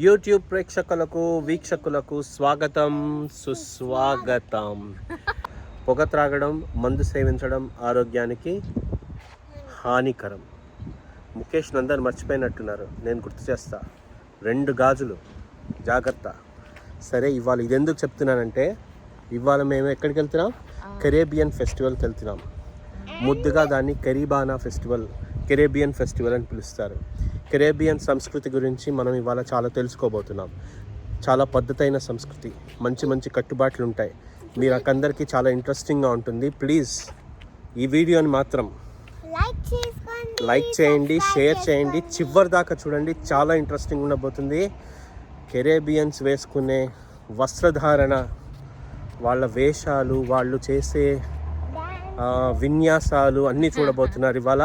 YouTube ప్రేక్షకులకు వీక్షకులకు స్వాగతం సుస్వాగతం. పొగ త్రాగడం మందు సేవించడం ఆరోగ్యానికి హానికరం. ముఖేష్ నందన్ మర్చిపోయినట్టున్నారు. నేను గుర్తు చేస్తా. రెండు గాజులు. జాగ్రత్త. సరే ఇవాళ ఇది ఎందుకు చెప్తున్నానంటే ఇవాళ మేము ఎక్కడికి వెళ్తున్నాం? కెరేబియన్ ఫెస్టివల్కి వెళ్తున్నాం. ముద్దుగా దాన్ని కరీబానా ఫెస్టివల్ కెరేబియన్ ఫెస్టివల్ అని పిలుస్తారు. కెరేబియన్ సంస్కృతి గురించి మనం ఇవాళ చాలా తెలుసుకోబోతున్నాం. చాలా పద్ధతైన సంస్కృతి. మంచి మంచి కట్టుబాట్లు ఉంటాయి. మీరు అందరికీ చాలా ఇంట్రెస్టింగ్గా ఉంటుంది. ప్లీజ్ ఈ వీడియోని మాత్రం లైక్ చేయండి షేర్ చేయండి. చివరి దాకా చూడండి. చాలా ఇంట్రెస్టింగ్ ఉండబోతుంది. కెరేబియన్స్ వేసుకునే వస్త్రధారణ వాళ్ళ వేషాలు వాళ్ళు చేసే విన్యాసాలు అన్నీ చూడబోతున్నారు ఇవాళ.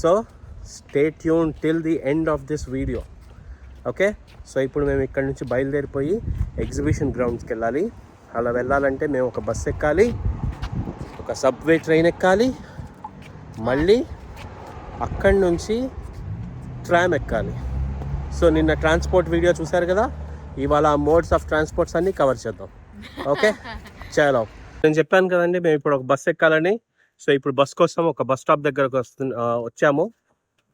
So stay tune till the end of this video okay so ఇప్పుడు మేము ఇక్కడ నుంచి బయలుదేరిపోయి ఎగ్జిబిషన్ గ్రౌండ్స్కి వెళ్ళాలి అలా వెళ్ళాలంటే మేము ఒక బస్ ఎక్కాలి. ఒక సబ్వే ట్రైన్ ఎక్కాలి. మళ్ళీ అక్కడి నుంచి ట్రామ్ ఎక్కాలి. సో నిన్న ట్రాన్స్పోర్ట్ వీడియో చూశారు కదా? ఇవాళ మోడ్స్ ఆఫ్ ట్రాన్స్పోర్ట్స్ అన్నీ కవర్ చేద్దాం. ఓకే చలో. నేను చెప్పాను కదండి మేము ఇప్పుడు ఒక బస్ ఎక్కాలని. సో ఇప్పుడు బస్ కోసం ఒక బస్ స్టాప్ దగ్గరకు వస్తు వచ్చాము.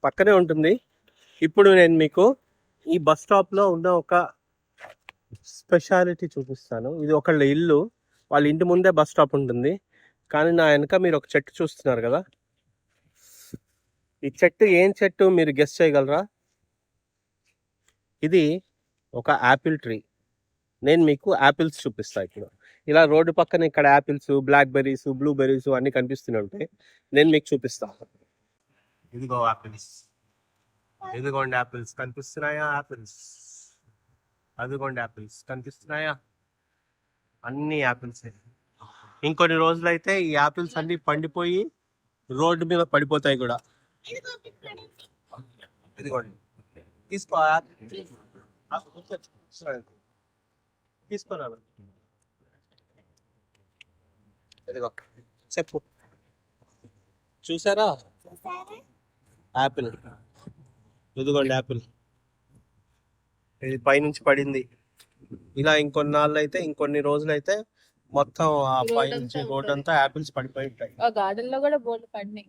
పక్కనే ఉంటుంది. ఇప్పుడు నేను మీకు ఈ బస్ స్టాప్లో ఉన్న ఒక స్పెషాలిటీ చూపిస్తాను. ఇది ఒకళ్ళ ఇల్లు. వాళ్ళ ఇంటి ముందే బస్ స్టాప్ ఉంటుంది. కానీ నా వెనక మీరు ఒక చెట్టు చూస్తున్నారు కదా? ఈ చెట్టు ఏం చెట్టు మీరు గెస్ట్ చేయగలరా? ఇది ఒక యాపిల్ ట్రీ. నేను మీకు యాపిల్స్ చూపిస్తా ఇప్పుడు. ఇలా రోడ్డు పక్కన ఇక్కడ apples blackberries blueberries అన్ని కనిపిస్తూనే ఉంటాయి. నేను మీకు చూపిస్తాను ఇదిగో ఆపిల్స్. ఇదిగోండి ఆపిల్స్. కనిపిస్తున్నాయా ఆపిల్స్? అదిగోండి ఆపిల్స్. కనిపిస్తున్నాయా? అన్ని యాపిల్స్ ఇంకొన్ని రోజులైతే ఈ యాపిల్స్ అన్ని పండిపోయి రోడ్డు మీద పడిపోతాయి కూడా. ఇదిగోండి. తీసుకో ఇదిగో. చెప్పు. చూసారా? యాపిల్ ఇదిగోండి యాపిల్ ఇది పైనుంచి పడింది. ఇలా ఇంకొన్నాళ్ళు అయితే ఇంకొన్ని రోజులు అయితే మొత్తం ఆ పైనుంచి అంతా రోడ్ అంతా యాపిల్స్ పడిపోయి ఉంటాయి. ఆ గార్డెన్లో కూడా బోర్డు పడినాయి.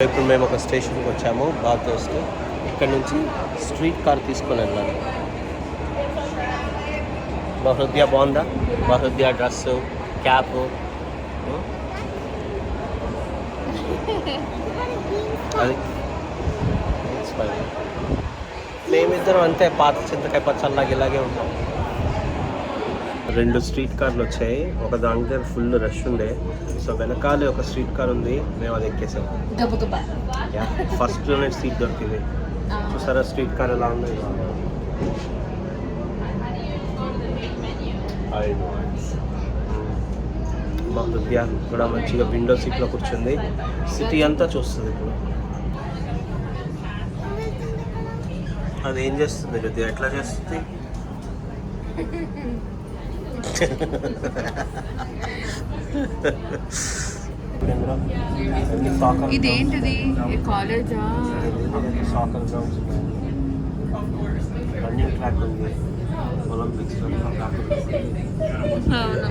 ఇప్పుడు మేము ఒక స్టేషన్కి వచ్చాము బాతోస్కి ఇక్కడ నుంచి స్ట్రీట్ కార్ తీసుకొని వెళ్ళాలి. బహృద్యా బాగుందా బహృద్యా డ్రెస్ క్యాప్. అది. మేమిద్దరం అంతే పాత చింతకాయ పచ్చల్లాగా ఇలాగే ఉంటాం. రెండు స్ట్రీట్ కార్లు వచ్చాయి. ఒక దాని దగ్గర ఫుల్ రష్ ఉండే. సో వెనకాలే ఒక స్ట్రీట్ కార్ ఉంది. మేము అది ఎక్కేసాం. ఫస్ట్లోనే సీట్ దొరికింది. చూసారా స్ట్రీట్ కార్ ఎలా ఉంది? మా హృదయ కూడా మంచిగా విండో సీట్లో కూర్చుంది. సిటీ అంతా చూస్తుంది ఇప్పుడు. అది ఏం చేస్తుంది హృదయ ఎట్లా చేస్తుంది? ఇదేంటిది? కాలేజా సాకర్ గ్రౌండ్స్ రన్నింగ్ ట్రాక్ ఉంది. ఒలింపిక్స్ అవును.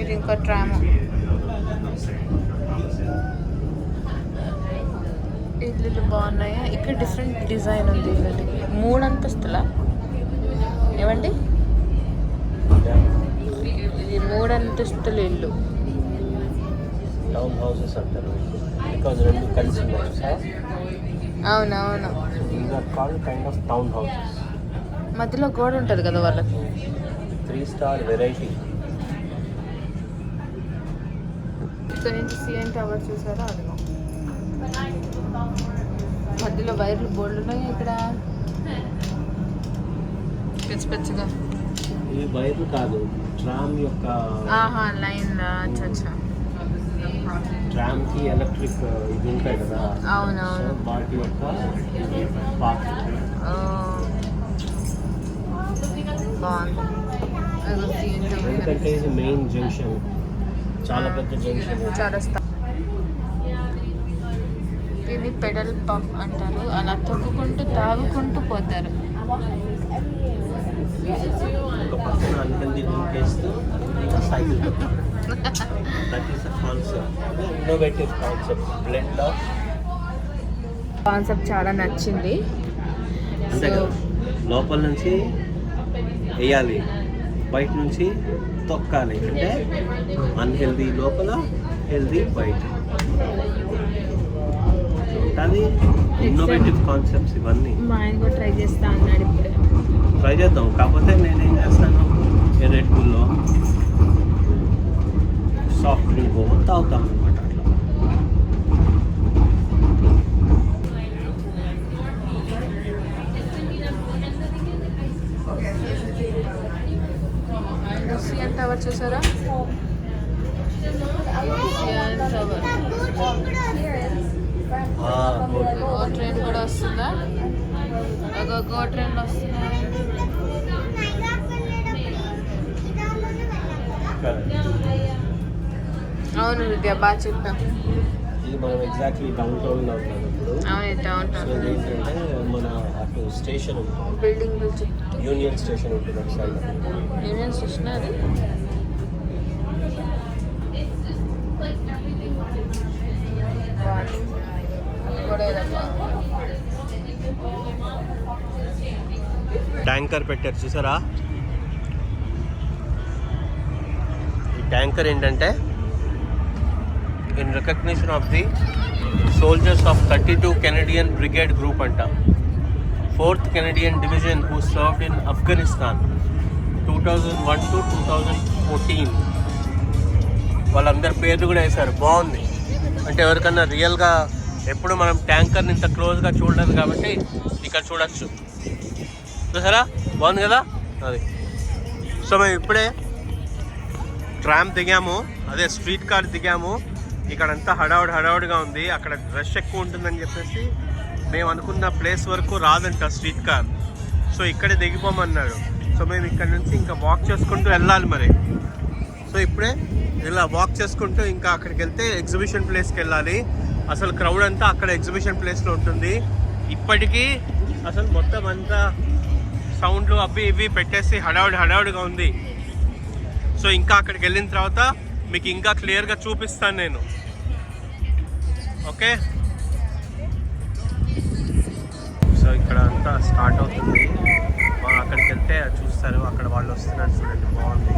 ఇది ఇంకో ట్రామ్ ఇల్లులు బాగున్నాయా? ఇక్కడ డిఫరెంట్ డిజైన్ ఉంది ఇల్లుకి మూడు అంతస్తుల? ఏమండి? ఇది మూడు అంతస్తుల ఇల్లు. టౌన్ హౌసెస్ అంటారు. బికాజ్ రెండు కలిసి అవునవును. కైండ్ ఆఫ్ టౌన్ హౌసెస్ మధ్యలో గోడ ఉంటుంది కదా వాళ్ళకి. త్రీ స్టార్ వెరైటీ ఇక్కడ నుంచి సిఎన్ టవర్ చూసారా? అదిగో. మధ్యలో వైర్లు బోర్డులు ఉన్నాయి ఇక్కడ. పిచ్చి పిచ్చిగా ఈ వైర్ కాదు ట్రామ్ యొక్క ఆహా లైన్ అచ్చా అచ్చా. ట్రామ్కి ఎలక్ట్రిక్ ఇది ఉంటాయి కదా. అవునవును. వాటి యొక్క పార్ట్ ఆ. బాగుంది ఇది మెయిన్ జంక్షన్ చాలా పెద్ద జంక్షన్ చౌరస్తా ఇది పెడల్ పంప్ అంటారు. అలా తొక్కుకుంటూ తాగుకుంటూ పోతారు. కాన్సెప్ట్ చాలా నచ్చింది. లోపల నుంచి వేయాలి. బయట నుంచి తొక్కాలి. అంటే అన్హెల్దీ లోపల హెల్దీ బయట. అది ఇన్నోవేటివ్ కాన్సెప్ట్స్ ఇవన్నీ. మా ఆయన కూడా ట్రై చేస్తా అన్నాడు ఇప్పుడు. ట్రై చేద్దాం. కాకపోతే నేనేం చేస్తాను? రెడ్ బుల్లో సాఫ్ట్ డ్రింక్ తాగుతాం సిఎన్ టవర్ చూసారా సిఎన్ టవర్. గో ట్రైన్ కూడా వస్తుందా గో ట్రైన్ వస్తుందా. అవును విద్య బాగా చెప్పాం ఇది మనం ఎగ్జాక్ట్లీ డౌన్ టౌన్లో ఉన్నాం డౌన్ సో టౌన్ ఇది ఏంటంటే మన స్టేషన్ బిల్డింగ్ యూనియన్ స్టేషన్ ఉంటుంది అటు సైడ్ యూనియన్ స్టేషన్ అది. ట్యాంకర్ పెట్టారు చూసారా? ఈ ట్యాంకర్ ఏంటంటే in recognition of the soldiers of thirty two Canadian brigade group అంట. Fourth Canadian division who served in Afghanistan two thousand one to two thousand fourteen వాళ్ళందరి పేర్లు కూడా వేశారు. బాగుంది. అంటే ఎవరికన్నా రియల్గా ఎప్పుడు మనం ట్యాంకర్ని ఇంత క్లోజ్గా చూడలేదు కాబట్టి ఇక్కడ చూడొచ్చు. చూసారా? బాగుంది కదా? అది. సో మేము ఇప్పుడే ట్రామ్ దిగాము. అదే స్ట్రీట్ కార్ దిగాము. ఇక్కడ అంతా హడావుడి హడావుడిగా ఉంది. అక్కడ రష్ ఎక్కువ ఉంటుందని చెప్పేసి మేము అనుకున్న ప్లేస్ వరకు రాదంట స్ట్రీట్ కార్. సో ఇక్కడే దిగిపోమన్నాడు. సో మేము ఇక్కడ నుంచి ఇంకా వాక్ చేసుకుంటూ వెళ్ళాలి మరి. సో ఇప్పుడే ఇలా వాక్ చేసుకుంటూ ఇంకా అక్కడికి వెళ్తే ఎగ్జిబిషన్ ప్లేస్కి వెళ్ళాలి. అసలు క్రౌడ్ అంతా అక్కడ ఎగ్జిబిషన్ ప్లేస్లో ఉంటుంది. ఇప్పటికీ అసలు మొత్తం అంతా సౌండ్లు అవి ఇవి పెట్టేసి హడావుడి హడావుడిగా ఉంది. సో ఇంకా అక్కడికి వెళ్ళిన తర్వాత మీకు ఇంకా క్లియర్గా చూపిస్తాను నేను. ఓకే? సో ఇక్కడ అంతా స్టార్ట్ అవుతుంది. మనం అక్కడికి వెళ్తే చూస్తారు. అక్కడ వాళ్ళు వస్తున్నారు చూడండి బాగుంది.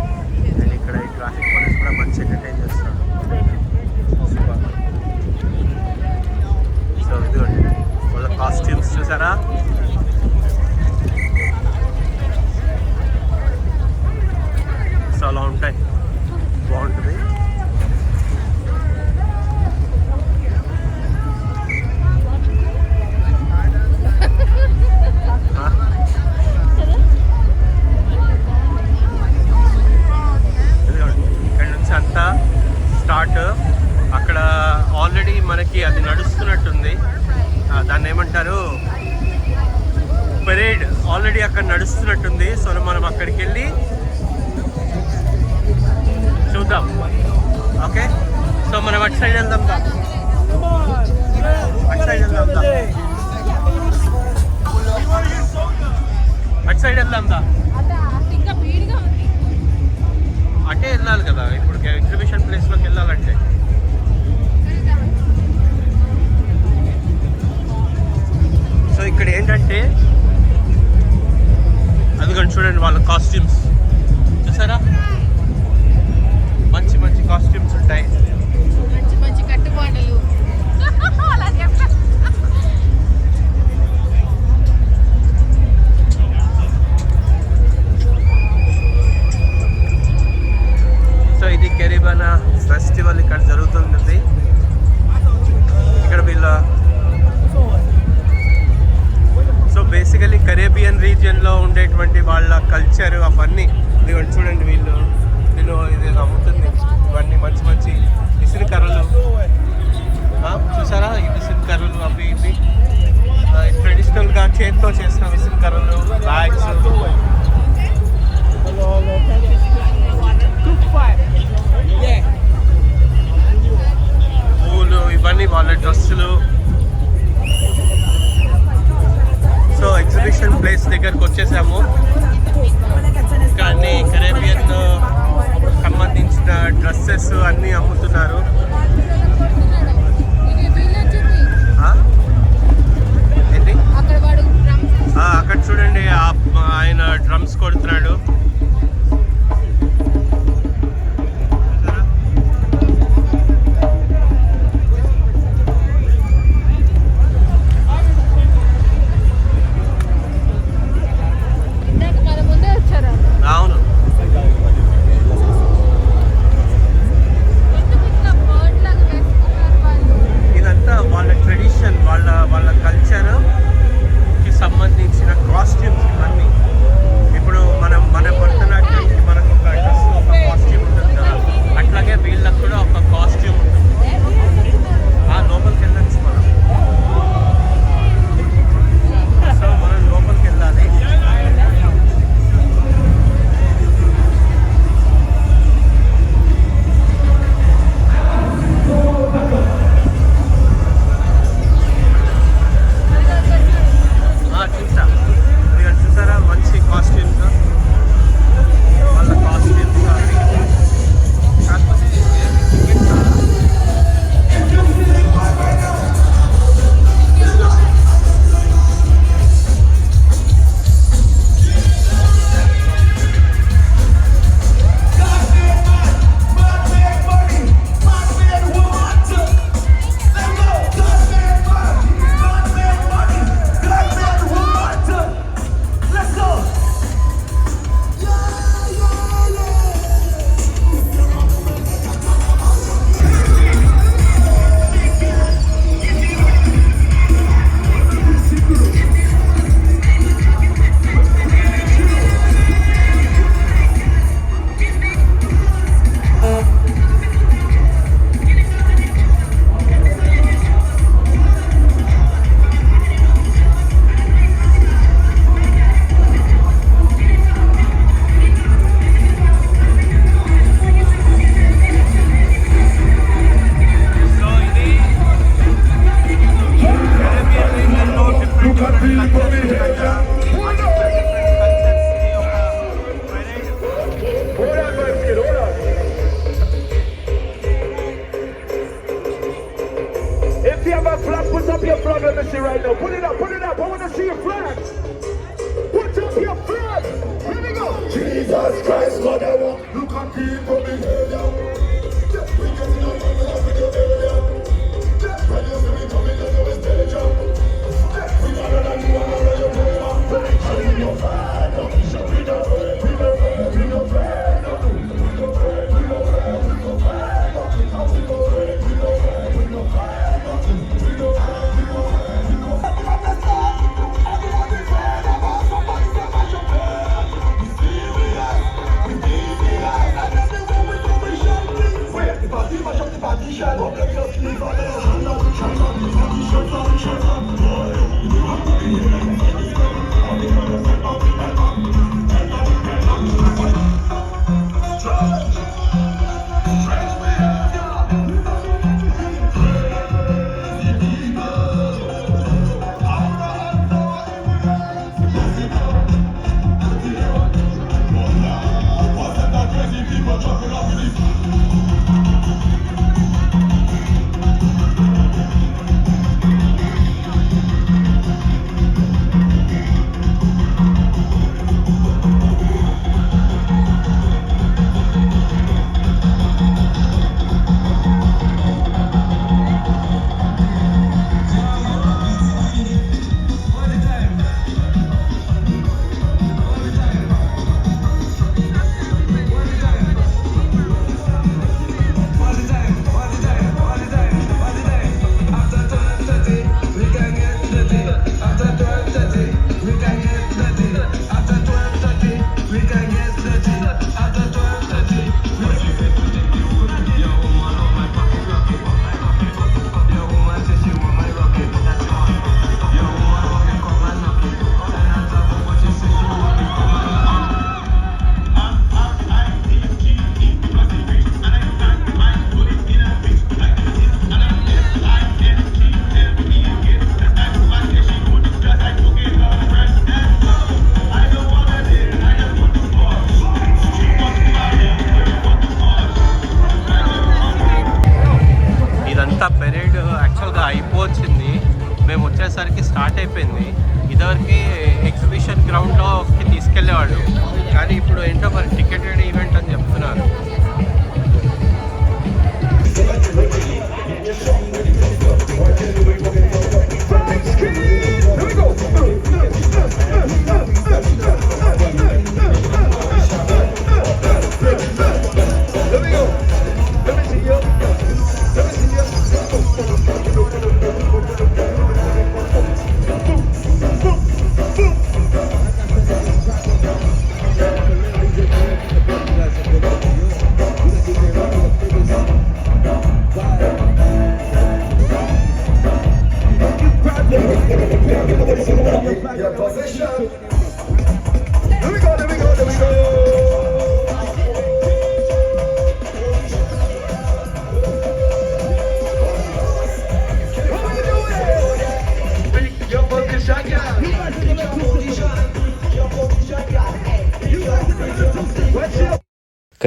అండ్ ఇక్కడ ఈ ట్రాఫిక్ పోలీస్ కూడా మంచి ఎంటర్టైన్ చేస్తారు అటు సైడ్ వెళ్దాం దా. అటే వెళ్ళాలి కదా ఇప్పుడు ఎగ్జిబిషన్ ప్లేస్లోకి వెళ్ళాలంటే. సో ఇక్కడ ఏంటంటే అదిగోండి చూడండి వాళ్ళ కాస్ట్యూమ్స్ చూసారా? మంచి మంచి కాస్ట్యూమ్స్ ఉంటాయి. మంచి మంచి కట్టుబాటలు. సో ఇది కెరీబానా ఫెస్టివల్ ఇక్కడ జరుగుతుంది. ఇక్కడ వీళ్ళ సో బేసికలీ కరేబియన్ రీజియన్లో ఉండేటువంటి వాళ్ళ కల్చర్ అవన్నీ. ఇదిగోండి చూడండి వీళ్ళు. వీళ్ళు ఇది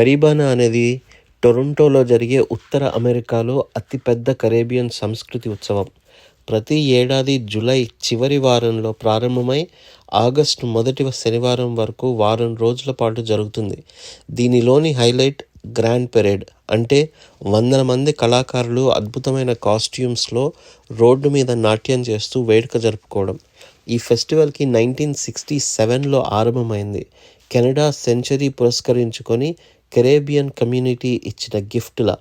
కరీబానా అనేది టొరంటోలో జరిగే ఉత్తర అమెరికాలో అతిపెద్ద కరేబియన్ సంస్కృతి ఉత్సవం. ప్రతి ఏడాది జూలై చివరి వారంలో ప్రారంభమై ఆగస్టు మొదటి శనివారం వరకు వారం రోజుల పాటు జరుగుతుంది. దీనిలోని హైలైట్ గ్రాండ్ పెరేడ్ అంటే వందల మంది కళాకారులు అద్భుతమైన కాస్ట్యూమ్స్లో రోడ్డు మీద నాట్యం చేస్తూ వేడుక జరుపుకోవడం. ఈ ఫెస్టివల్కి నైన్టీన్ సిక్స్టీ సెవెన్లో ఆరంభమైంది. కెనడా సెంచరీ పురస్కరించుకొని కెరేబియన్ కమ్యూనిటీ ఇచ్చిన గిఫ్ట్ల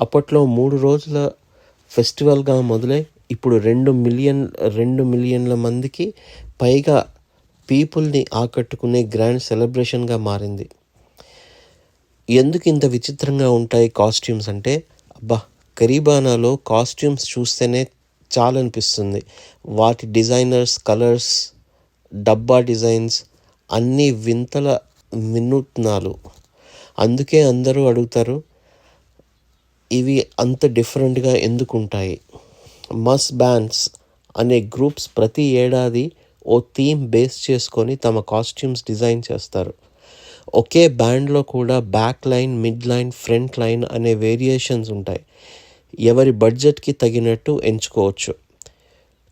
అప్పట్లో మూడు రోజుల ఫెస్టివల్గా మొదలై ఇప్పుడు రెండు మిలియన్ రెండు మిలియన్ల మందికి పైగా పీపుల్ని ఆకట్టుకునే గ్రాండ్ సెలబ్రేషన్గా మారింది. ఎందుకు ఇంత విచిత్రంగా ఉంటాయి కాస్ట్యూమ్స్ అంటే అబ్బా కరీబానాలో కాస్ట్యూమ్స్ చూస్తేనే చాలా అనిపిస్తుంది వాటి డిజైనర్స్ కలర్స్ డబ్బా డిజైన్స్ అన్నీ వింతల వినూత్నాలు. అందుకే అందరూ అడుగుతారు ఇవి అంత డిఫరెంట్గా ఎందుకు ఉంటాయి మస్ బ్యాండ్స్ అనే గ్రూప్స్ ప్రతి ఏడాది ఓ థీమ్ బేస్ చేసుకొని తమ కాస్ట్యూమ్స్ డిజైన్ చేస్తారు. ఒకే బ్యాండ్లో కూడా back line mid line front line అనే వేరియేషన్స్ ఉంటాయి. ఎవరి బడ్జెట్కి తగినట్టు ఎంచుకోవచ్చు.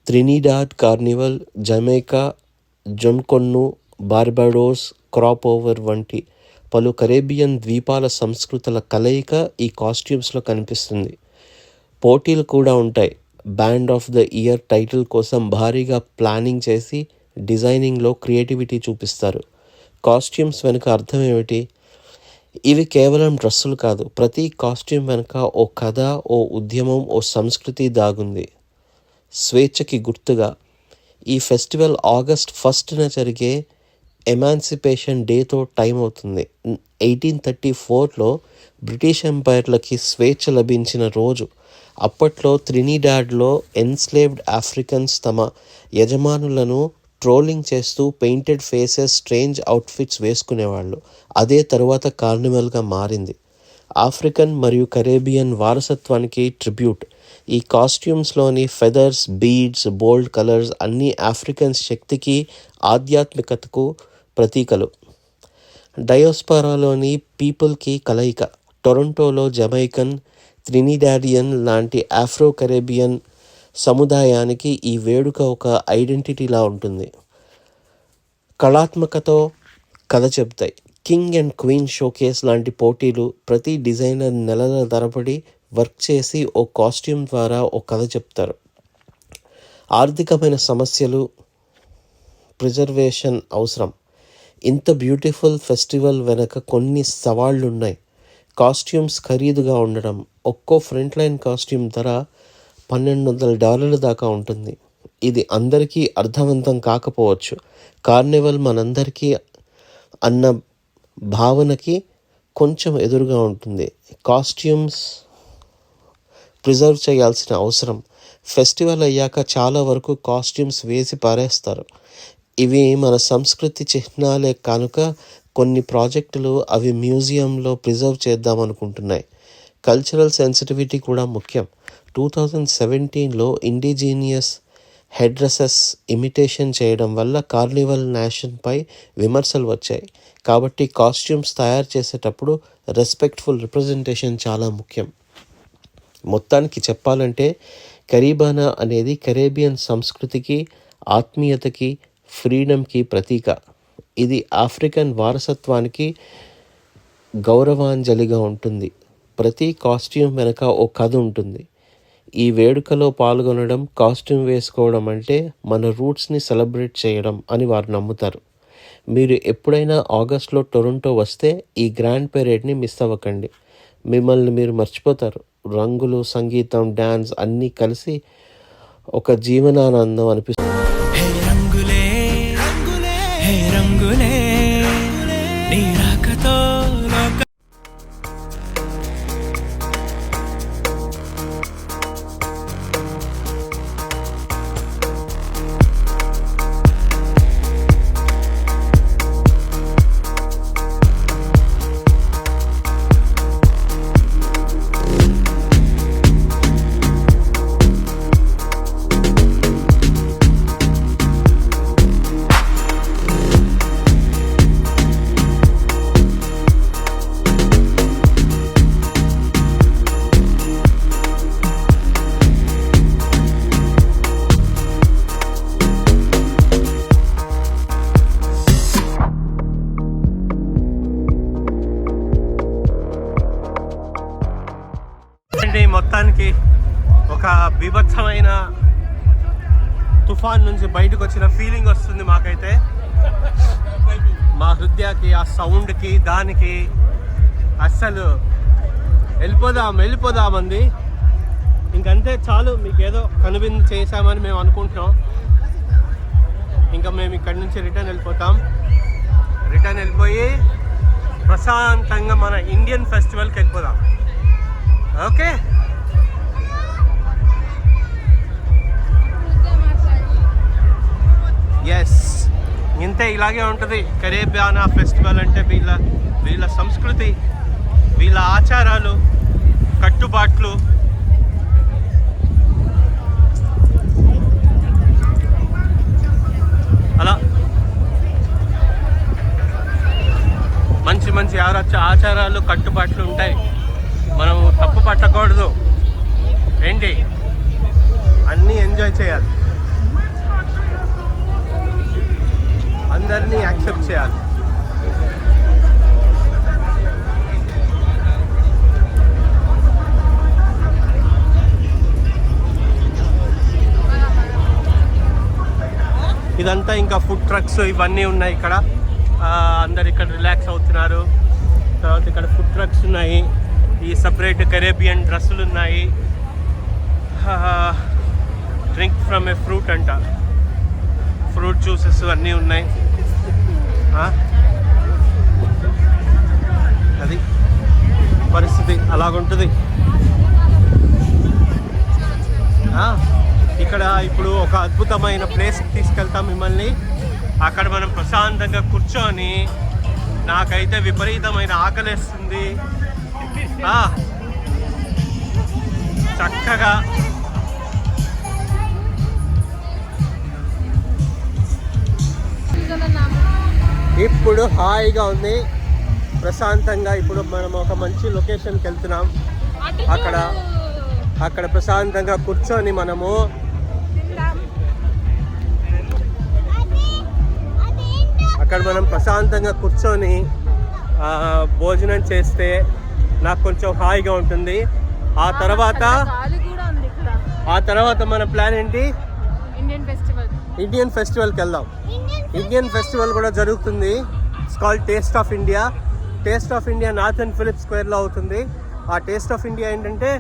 Trinidad carnival Jamaica Jonkonnu Barbados crop over వంటి పలు కరేబియన్ ద్వీపాల సంస్కృతుల కలయిక ఈ కాస్ట్యూమ్స్లో కనిపిస్తుంది. పోటీలు కూడా ఉంటాయి. Band of the year title కోసం భారీగా ప్లానింగ్ చేసి డిజైనింగ్లో క్రియేటివిటీ చూపిస్తారు. కాస్ట్యూమ్స్ వెనుక అర్థం ఏమిటి? ఇవి కేవలం డ్రెస్సులు కాదు. ప్రతి కాస్ట్యూమ్ వెనుక ఓ కథ ఓ ఉద్యమం ఓ సంస్కృతి దాగుంది. స్వేచ్ఛకి గుర్తుగా ఈ ఫెస్టివల్ ఆగస్ట్ ఫస్ట్న జరిగే ఎమాన్సిపేషన్ డేతో టైం అవుతుంది. ఎయిటీన్ థర్టీ ఫోర్లో బ్రిటిష్ ఎంపైర్లకి స్వేచ్ఛ లభించిన రోజు. అప్పట్లో త్రినిడాడ్లో ఎన్స్లేవ్డ్ ఆఫ్రికన్స్ తమ యజమానులను ట్రోలింగ్ చేస్తూ పెయింటెడ్ ఫేసెస్ స్ట్రేంజ్ అవుట్ఫిట్స్ వేసుకునేవాళ్ళు. అదే తరువాత కార్నివల్గా మారింది. ఆఫ్రికన్ మరియు కరేబియన్ వారసత్వానికి ట్రిబ్యూట్. ఈ కాస్ట్యూమ్స్లోని ఫెదర్స్ బీడ్స్ బోల్డ్ కలర్స్ అన్నీ ఆఫ్రికన్స్ శక్తికి ఆధ్యాత్మికతకు ప్రతీకలు. డయోస్పరాలోని పీపుల్కి కలయిక. టొరంటోలో జమైకన్ త్రినిడాడియన్ లాంటి ఆఫ్రో కరేబియన్ సముదాయానికి ఈ వేడుక ఒక ఐడెంటిటీలా ఉంటుంది. కళాత్మకతో కథ చెప్తాయి కింగ్ అండ్ క్వీన్ షోకేస్ లాంటి పోటీలు ప్రతి డిజైనర్ నెలల తరబడి వర్క్ చేసి ఓ కాస్ట్యూమ్ ద్వారా ఓ కథ చెప్తారు. ఆర్థికమైన సమస్యలు ప్రిజర్వేషన్ అవసరం. ఇంత బ్యూటిఫుల్ ఫెస్టివల్ వెనక కొన్ని సవాళ్ళు ఉన్నాయి కాస్ట్యూమ్స్ ఖరీదుగా ఉండడం ఒక్కో ఫ్రంట్ లైన్ కాస్ట్యూమ్ ధర పన్నెండు వందల డాలర్ల దాకా ఉంటుంది. ఇది అందరికీ అర్థవంతం కాకపోవచ్చు. కార్నివల్ మనందరికీ అన్న భావనకి కొంచెం ఎదురుగా ఉంటుంది. కాస్ట్యూమ్స్ ప్రిజర్వ్ చేయాల్సిన అవసరం. ఫెస్టివల్ అయ్యాక చాలా వరకు కాస్ట్యూమ్స్ వేసి పారేస్తారు. ఇవి మన సంస్కృతి చిహ్నాలే కనుక కొన్ని ప్రాజెక్టులు అవి మ్యూజియంలో ప్రిజర్వ్ చేద్దాం అనుకుంటున్నాయి. కల్చరల్ సెన్సిటివిటీ కూడా ముఖ్యం. టూ థౌజండ్ సెవెంటీన్లో ఇండిజీనియస్ హెడ్ ఇమిటేషన్ చేయడం వల్ల కార్నివల్ నేషన్పై విమర్శలు వచ్చాయి. కాబట్టి కాస్ట్యూమ్స్ తయారు చేసేటప్పుడు రెస్పెక్ట్ఫుల్ రిప్రజెంటేషన్ చాలా ముఖ్యం. మొత్తానికి చెప్పాలంటే కరీబానా అనేది కరేబియన్ సంస్కృతికి ఆత్మీయతకి ఫ్రీడమ్కి ప్రతీక. ఇది ఆఫ్రికన్ వారసత్వానికి గౌరవాంజలిగా ఉంటుంది. ప్రతి కాస్ట్యూమ్ వెనక ఓ కథ ఉంటుంది. ఈ వేడుకలో పాల్గొనడం కాస్ట్యూమ్ వేసుకోవడం అంటే మన రూట్స్ని సెలబ్రేట్ చేయడం అని వారు నమ్ముతారు. మీరు ఎప్పుడైనా ఆగస్ట్లో టొరంటో వస్తే ఈ గ్రాండ్ పెరేడ్ని మిస్ అవ్వకండి. మిమ్మల్ని మీరు మర్చిపోతారు. రంగులు సంగీతం డ్యాన్స్ అన్నీ కలిసి ఒక జీవనానందం అనిపిస్తుంది. బీభత్సమైన తుఫాన్ నుంచి బయటకు వచ్చిన ఫీలింగ్ వస్తుంది మాకైతే. మా హృదయకి ఆ సౌండ్కి దానికి అస్సలు వెళ్ళిపోదాం వెళ్ళిపోదామంది ఇంకంతే చాలు మీకు ఏదో కనువిందు చేశామని మేము అనుకుంటున్నాం. ఇంకా మేము ఇక్కడి నుంచి రిటర్న్ వెళ్ళిపోతాం. రిటర్న్ వెళ్ళిపోయి ప్రశాంతంగా మన ఇండియన్ ఫెస్టివల్కి వెళ్ళిపోదాం. ఓకే ఎస్ ఇంతే ఇలాగే ఉంటుంది. కరేబియానా ఫెస్టివల్ అంటే వీళ్ళ వీళ్ళ సంస్కృతి వీళ్ళ ఆచారాలు కట్టుబాట్లు. అలా. మంచి మంచి ఆరాచ ఆచారాలు కట్టుబాట్లు ఉంటాయి. మనం తప్పు పట్టకూడదు. ఏంటి? అన్నీ ఎంజాయ్ చేయాలి. అందరినీ యాక్సెప్ట్ చేయాలి. ఇదంతా ఇంకా ఫుడ్ ట్రక్స్ ఇవన్నీ ఉన్నాయి ఇక్కడ. అందరు ఇక్కడ రిలాక్స్ అవుతున్నారు. తర్వాత ఇక్కడ ఫుడ్ ట్రక్స్ ఉన్నాయి. ఈ సపరేట్ కరేబియన్ డ్రెస్సులు ఉన్నాయి. డ్రింక్ ఫ్రమ్ ఏ ఫ్రూట్ అంట. ఫ్రూట్ జ్యూసెస్ అన్నీ ఉన్నాయి. అది పరిస్థితి అలాగుంటుంది. ఇక్కడ ఇప్పుడు ఒక అద్భుతమైన ప్లేస్కి తీసుకెళ్తాం మిమ్మల్ని. అక్కడ మనం ప్రశాంతంగా కూర్చొని నాకైతే విపరీతమైన ఆకలిస్తుంది. చక్కగా ఇప్పుడు హాయిగా ఉంది. ప్రశాంతంగా ఇప్పుడు మనం ఒక మంచి లొకేషన్కి వెళ్తున్నాం. అక్కడ అక్కడ ప్రశాంతంగా కూర్చొని మనము అక్కడ మనం ప్రశాంతంగా కూర్చొని భోజనం చేస్తే నాకు కొంచెం హాయిగా ఉంటుంది. ఆ తర్వాత ఆ తర్వాత మన ప్లాన్ ఏంటి? ఇండియన్ ఫెస్టివల్ ఇండియన్ ఫెస్టివల్కి వెళ్దాం. ఇండియన్ ఫెస్టివల్ కూడా జరుగుతుంది. It's called taste of India taste of India north and Philip స్క్వేర్లో అవుతుంది. ఆ టేస్ట్ ఆఫ్ ఇండియా ఏంటంటే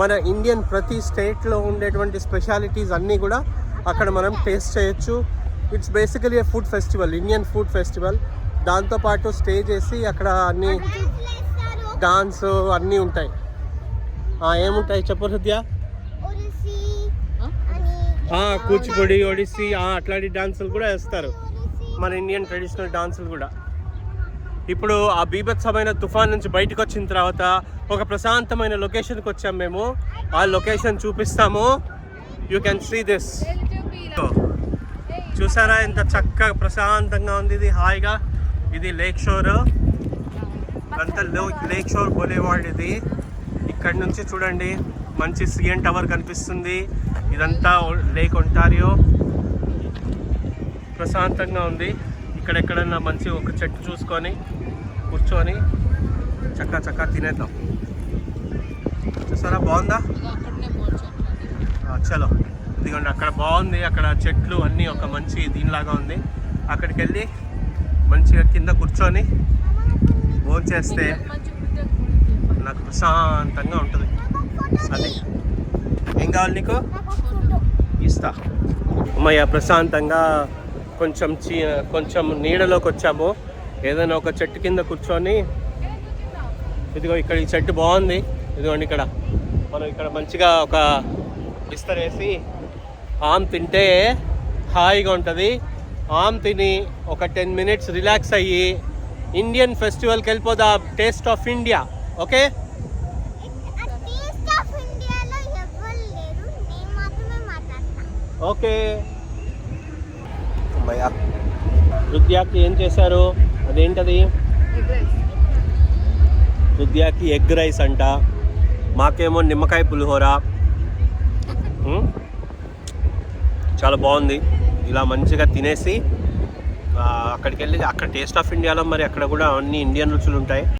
మన ఇండియన్ ప్రతి స్టేట్లో ఉండేటువంటి స్పెషాలిటీస్ అన్నీ కూడా అక్కడ మనం టేస్ట్ చేయొచ్చు. It's basically a food festival Indian food festival దాంతోపాటు స్టే చేసి అక్కడ అన్ని డాన్స్ అన్నీ ఉంటాయి. ఏముంటాయి చెప్పు హృదయ కూచిపూడి ఒడిస్సీ అట్లాంటి డాన్సులు కూడా వేస్తారు. మన ఇండియన్ ట్రెడిషనల్ డాన్సులు కూడా. ఇప్పుడు ఆ బీభత్సమైన తుఫాన్ నుంచి బయటకు వచ్చిన తర్వాత ఒక ప్రశాంతమైన లొకేషన్కి వచ్చాము మేము. ఆ లొకేషన్ చూపిస్తాము. యూ కెన్ సీ దిస్ చూసారా? ఎంత చక్కగా ప్రశాంతంగా ఉంది. ఇది హాయిగా. ఇది లేక్ షోర్. అంతా లేక్ షోర్ బోలేవాడ్ ఇది ఇక్కడ నుంచి చూడండి. మంచి సిఎన్ టవర్ కనిపిస్తుంది. ఇదంతా లేక్ ఒంటారియో. ప్రశాంతంగా ఉంది. ఇక్కడెక్కడన్నా మంచి ఒక చెట్టు చూసుకొని కూర్చొని చక్క చక్క తినేద్దాం. చూసారా? బాగుందా? చలో. ఇదిగోండి అక్కడ బాగుంది. అక్కడ చెట్లు అన్నీ ఒక మంచి దీనిలాగా ఉంది. అక్కడికి వెళ్ళి మంచిగా కింద కూర్చొని భోజనం చేస్తే నాకు ప్రశాంతంగా ఉంటుంది. అది. ఏం కావాలి నీకు? ఇస్తా. అమ్మయ్య ప్రశాంతంగా కొంచెం చీ కొంచెం నీడలోకి వచ్చాము. ఏదైనా ఒక చెట్టు కింద కూర్చొని ఇదిగో ఇక్కడ ఈ చెట్టు బాగుంది. ఇదిగోండి ఇక్కడ. మనం ఇక్కడ మంచిగా ఒక విస్తరేసి ఆమ్ తింటే హాయిగా ఉంటుంది. ఆమ్ తిని ఒక టెన్ మినిట్స్ రిలాక్స్ అయ్యి ఇండియన్ ఫెస్టివల్కి వెళ్ళిపోదా. Taste of India. Okay taste of ఇండియాలో ఎవరు లేరు నేను మాత్రమే మాట్లాడతా ఓకే. అమ్మయ్య రుద్యాకి ఏం చేశారు? అదేంటది? రుద్యాకి ఎగ్ రైస్ అంట. మాకేమో నిమ్మకాయ పులిహోర. చాలా బాగుంది. ఇలా మంచిగా తినేసి ఆ, అక్కడికి వెళ్ళి అక్కడ టేస్ట్ ఆఫ్ ఇండియాలో మరి అక్కడ కూడా అన్ని ఇండియన్ రుచులు ఉంటాయి.